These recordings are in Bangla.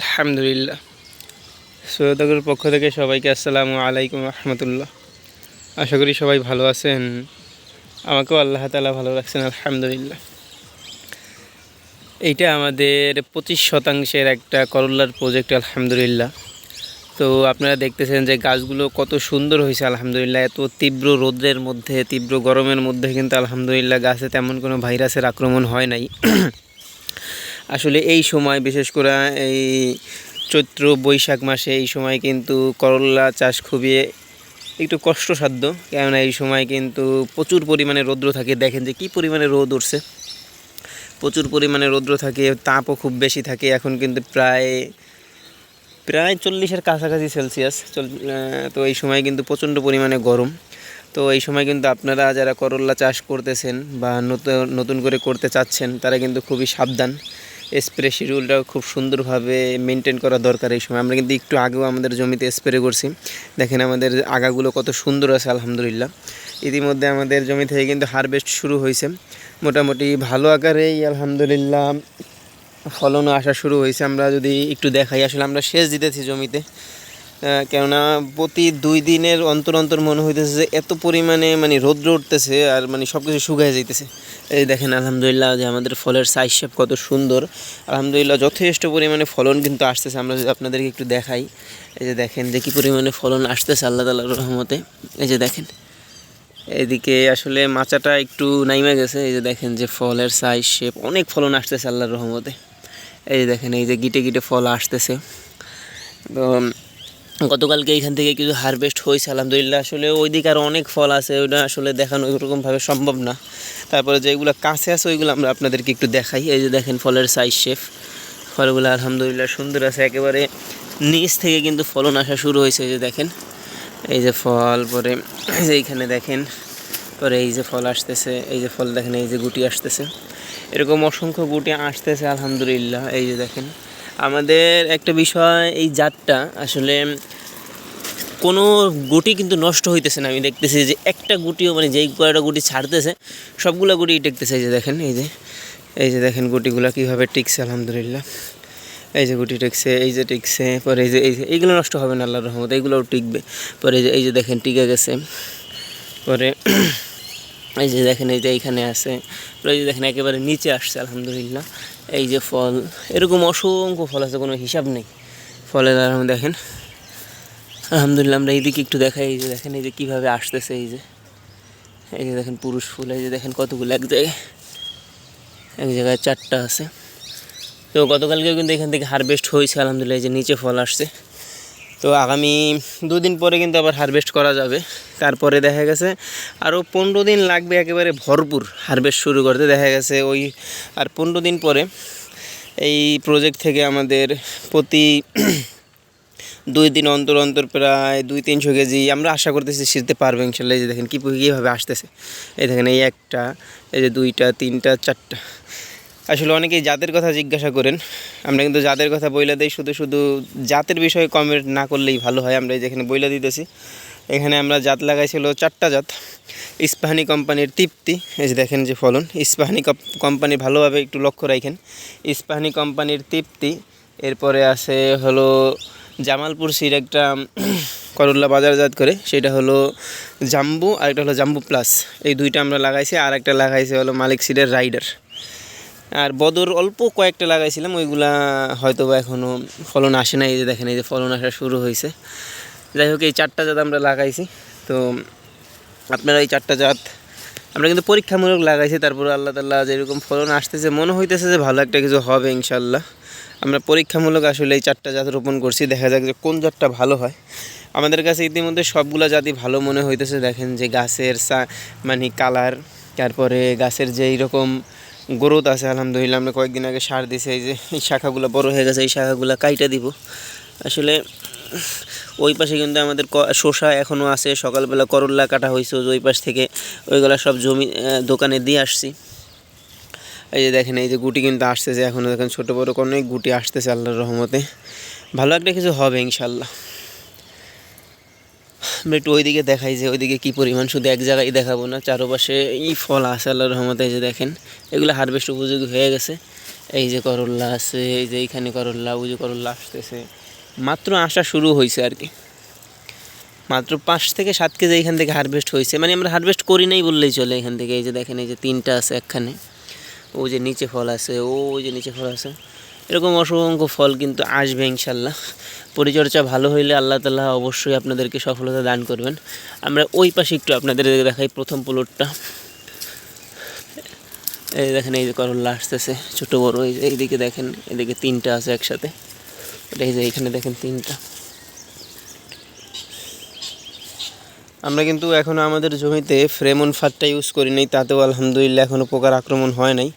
আলহামদুলিল্লাহ। সৈয়দগর পক্ষ থেকে সবাইকে আসসালামু আলাইকুম রহমতুল্লাহ। আশা করি সবাই ভালো আছেন। আমাকেও আল্লাহ তালা ভালো রাখছেন, আলহামদুলিল্লাহ। এইটা আমাদের পঁচিশ শতাংশের একটা করল্লার প্রজেক্ট আলহামদুলিল্লাহ। তো আপনারা দেখতেছেন যে গাছগুলো কত সুন্দর হয়েছে, আলহামদুলিল্লাহ। এত তীব্র রোদ্রের মধ্যে, তীব্র গরমের মধ্যে কিন্তু, আলহামদুলিল্লাহ, গাছে তেমন কোনো ভাইরাসের আক্রমণ হয় নাই। আসলে এই সময়, বিশেষ করে এই চৈত্র বৈশাখ মাসে এই সময় কিন্তু করলা চাষ খুবই একটু কষ্টসাধ্য। কেননা এই সময় কিন্তু প্রচুর পরিমাণে রৌদ্র থাকে। দেখেন যে কী পরিমাণে রোদ উঠছে। প্রচুর পরিমাণে রৌদ্র থাকে, তাপও খুব বেশি থাকে। এখন কিন্তু প্রায় প্রায় চল্লিশের কাছাকাছি সেলসিয়াস। তো এই সময় কিন্তু প্রচণ্ড পরিমাণে গরম। তো এই সময় কিন্তু আপনারা যারা করল্লা চাষ করতেছেন বা নতুন নতুন করে করতে চাচ্ছেন, তারা কিন্তু খুবই সাবধান। স্প্রে শিডিউলটা খুব সুন্দরভাবে মেনটেন করা দরকার এই সময়। আমরা কিন্তু একটু আগেও আমাদের জমিতে স্প্রে করছি। দেখেন আমাদের আগাগুলো কত সুন্দর আছে, আলহামদুলিল্লাহ। ইতিমধ্যে আমাদের জমি থেকে কিন্তু হারভেস্ট শুরু হয়েছে। মোটামুটি ভালো আকারেই, আলহামদুলিল্লাহ ফলনও আসা শুরু হয়েছে। আমরা যদি একটু দেখাই, আসলে আমরা সেচ দিতেছি জমিতে। কেননা প্রতি দুই দিনের অন্তর অন্তর মনে হইতেছে যে এত পরিমাণে মানে রৌদ্র উঠতেছে আর মানে সব কিছু শুকায় যাইতেছে। এই দেখেন, আলহামদুলিল্লাহ যে আমাদের ফলের সাইজ শেপ কত সুন্দর। আলহামদুলিল্লাহ যথেষ্ট পরিমাণে ফলন কিন্তু আসতেছে। আমরা যদি আপনাদেরকে একটু দেখাই, এই যে দেখেন যে কী পরিমাণে ফলন আসতেছে আল্লাহ তালার রহমতে। এই যে দেখেন, এদিকে আসলে মাচাটা একটু নাইমে গেছে। এই যে দেখেন যে ফলের সাইজ শেপ অনেক ফলন আসতেছে আল্লাহর রহমতে। এই যে দেখেন, এই যে গিটে গিটে ফল আসতেছে। তো গতকালকে এইখান থেকে কিছু হারভেস্ট হয়েছে, আলহামদুলিল্লাহ। আসলে ওইদিকে আরও অনেক ফল আছে, ওইটা আসলে দেখানো ওইরকমভাবে সম্ভব না। তারপরে যেগুলো কাছে আছে, ওইগুলো আমরা আপনাদেরকে একটু দেখাই। এই যে দেখেন ফলের সাইজ শেপ ফলগুলো আলহামদুলিল্লাহ সুন্দর আছে, একেবারে নিচ থেকে কিন্তু ফলন আসা শুরু হয়েছে, এই যে দেখেন। এই যে ফল, পরে এইখানে দেখেন, পরে এই যে ফল আসতেছে, এই যে ফল দেখেন, এই যে গুটি আসতেছে। এরকম অসংখ্য গুটি আসতেছে, আলহামদুলিল্লাহ। এই যে দেখেন, আমাদের একটা বিষয়, এই জাতটা আসলে কোনো গুটি কিন্তু নষ্ট হইতেছে না। আমি দেখতেছি যে একটা গুটিও মানে যেই কয়টা গুটি ছাড়তেছে, সবগুলো গুটি টেকতেছে। এই যে দেখেন, এই যে এই যে দেখেন গুটিগুলো কীভাবে টিকছে, আলহামদুলিল্লাহ। এই যে গুটি টিকছে, এই যে টিকছে, পরে এই যে এই যে, এইগুলো নষ্ট হবে না আল্লাহ রহমত, এইগুলোও টিকবে। পরে এই যে এই যে দেখেন টিকে গেছে। পরে এই যে দেখেন, এই যে এইখানে আছে। পরে এই যে দেখেন একেবারে নিচে আসছে, আলহামদুলিল্লাহ। এই যে ফল, এরকম অসংখ্য ফল আছে, কোনো হিসাব নেই। ফলের আরাম দেখেন। আলহামদুলিল্লাহ, আমরা এইদিকে একটু দেখাই, এই যে দেখেন, এই যে কীভাবে আসতেছে, এই যে। এই যে দেখেন পুরুষ ফুল, এই যে দেখেন কতগুলো, এক জায়গায় এক জায়গায় চারটা আছে। তো গতকালকেও কিন্তু এখান থেকে হারভেস্ট হয়েছে, আলহামদুলিল্লাহ, এই যে নিচে ফল আসছে। তো আগামী দুদিন পরে কিন্তু আবার হারভেস্ট করা যাবে। তারপরে দেখা গেছে আরও পনেরো দিন লাগবে একেবারে ভরপুর হারভেস্ট শুরু করতে। দেখা গেছে ওই, আর পনেরো দিন পরে এই প্রজেক্ট থেকে আমাদের প্রতি দুই দিন অন্তর অন্তর প্রায় দুই তিনশো কেজি আমরা আশা করতেছি শিখতে পারব ইনশাল্লাহ। এই যে দেখেন কী কীভাবে আসতেছে। এই দেখেন এই একটা, এই যে দুইটা, তিনটা, চারটা। আসলে অনেকেই জাতের কথা জিজ্ঞাসা করেন। আমরা কিন্তু জাতের কথা বইলা দিই, শুধু শুধু জাতের বিষয়ে কমেন্ট না করলেই ভালো হয়। আমরা এই যেখানে বইলা দিতেছি। এখানে আমরা জাত লাগাইছিল চারটা জাত। ইস্পাহানি কোম্পানির তৃপ্তি, এই যে দেখেন যে ফলন। ইস্পাহানি কোম্পানি ভালোভাবে একটু লক্ষ্য রাখেন। ইস্পাহানি কোম্পানির তৃপ্তি, এরপরে আছে হলো জামালপুর সির একটা করল্লা বাজারজাত করে, সেটা হলো জাম্বু আর একটা হলো জাম্বু প্লাস। এই দুইটা আমরা লাগাইছি আর একটা লাগাইছি হলো মালিক সিডের রাইডার। আর বদর অল্প কয়েকটা লাগাইছিলাম, ওইগুলা হয়তো বা এখনও ফলন আসে না এই যে দেখেন, এই যে ফলন আসা শুরু হয়েছে যাই হোক, এই চারটা জাত আমরা লাগাইছি। তো আপনারা এই চারটা জাত আমরা কিন্তু পরীক্ষামূলক লাগাইছি, তারপর আল্লাহ তাল্লাহ যেরকম ফলন আসতেছে, মনে হইতেছে যে ভালো একটা কিছু হবে ইনশাল্লাহ আমরা পরীক্ষামূলক আসলে এই চারটা জাত রোপণ করছি, দেখা যাক যে কোন জাতটা ভালো হয়। আমাদের কাছে ইতিমধ্যে সবগুলা জাতি ভালো মনে হইতেছে, দেখেন যে গাছের মানে কালার, তারপরে গাছের যে এইরকম গ্রোথ আছে, আলহামদুলিল্লাহ আমরা কয়েকদিন আগে সার দিছি, এই যে এই শাখাগুলো বড় হয়ে গেছে, এই শাখাগুলো কাইটা দিব। আসলে ওই পাশে কিন্তু আমাদের শসা এখনও আছে, সকালবেলা করল্লা কাটা হয়েছে ওই পাশ থেকে ওইগুলো সব জমি দোকানে দিয়ে আসছি। এই যে দেখেন, এই যে গুটি কিন্তু আসতেছে এখনও দেখেন, ছোটো বড়ো অনেক গুটি আসতেছে আল্লাহর রহমতে। ভালো একটা কিছু হবে ইনশাল্লাহ আমরা একটু ওইদিকে দেখাই যে ওইদিকে কী পরিমাণ, শুধু এক জায়গায় দেখাবো না, চারপাশে এই ফল আছে আল্লাহর রহমতে, এই যে দেখেন। এগুলো হারভেস্ট উপযোগী হয়ে গেছে। এই যে করল্লা আছে, এই যে এইখানে করল্লা ওই যে করল্লা আসতেছে। মাত্র আসা শুরু হয়েছে আর কি। মাত্র পাঁচ থেকে সাত কেজি এখান থেকে হারভেস্ট হয়েছে। মানে আমরা হারভেস্ট করি নাই বললেই চলে এখান থেকে। এই যে দেখেন, এই যে তিনটা আছে একখানে। ও যে নিচে ফল আছে ও যে নিচে ফল আছে। এরকম অসংখ্য ফল কিন্তু আসবে ইনশাল্লাহ। পরিচর্যা ভালো হইলে আল্লাহ তালা অবশ্যই আপনাদেরকে সফলতা দান করবেন। আমরা ওই পাশে একটু আপনাদের দেখাই প্রথম প্লটটা। এই দেখেন, এই যে করল্লা আসতেছে, ছোটো বড়ো, এই যে এইদিকে দেখেন, এদিকে তিনটা আছে একসাথে। এই যে এইখানে দেখেন তিনটা। আমরা কিন্তু এখনও আমাদের জমিতে ফ্রেমন ফাঁদটা ইউজ করি নাই, তাতেও আলহামদুলিল্লাহ এখনও পোকার আক্রমণ হয় নাই।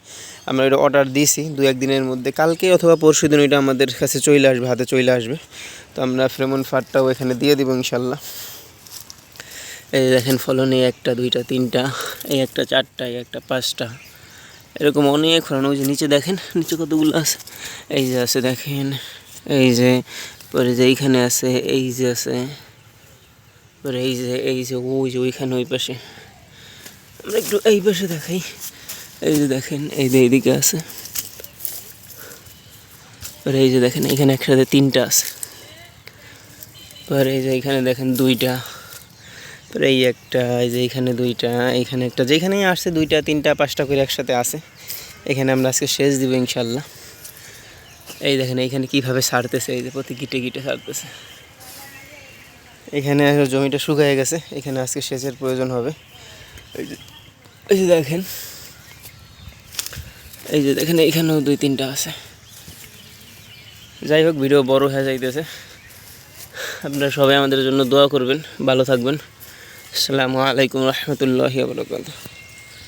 আমরা এটা অর্ডার দিয়েছি দু একদিনের মধ্যে, কালকে অথবা পরশু দিন এটা আমাদের কাছে চলে আসবে, হাতে চলে আসবে। তো আমরা ফ্রেমন ফাঁদটাও এখানে দিয়ে দিব ইনশাল্লাহ। এই দেখেন ফলন এই একটা, দুইটা, তিনটা, এই একটা, চারটা, এই একটা, পাঁচটা। এরকম অনেক ফলন, ওই যে নিচে দেখেন, নিচে কতগুলো আছে? এই যে আছে, দেখেন, এই যে, পরে যে এইখানে আছে, এই যে আছে পরে এই যে এই যে, ওই যে ওইখানে ওই পাশে। আমরা একটু এই পাশে দেখাই। এই যে দেখেন, এই যে এইদিকে আছে। পরে এই যে দেখেন, এখানে একসাথে তিনটা আছে। পরে এই যে এখানে দেখেন দুইটা। পরে এই একটা, এই যে এখানে দুইটা এইখানে একটা। যেখানেই আসছে দুইটা, তিনটা, পাঁচটা করে একসাথে আছে। এখানে আমরা আজকে শেষ দিব ইনশাল্লাহ। এই দেখেন, এইখানে কীভাবে সারতেছে, এই যে প্রতি গিটে গিটে সারতেছে। এখানে জমিটা শুকিয়ে গেছে। এখানে আজকে সেচের প্রয়োজন হবে। এই যে দেখেন। এই যে দেখেন, এখানেও দুই তিনটা আছে। যাই হোক, ভিডিও বড় হয়ে যাইতেছে। আপনারা সবাই আমাদের জন্য দোয়া করবেন, ভালো থাকবেন। আসসালামু আলাইকুম রহমতুল্লাহ বরকাত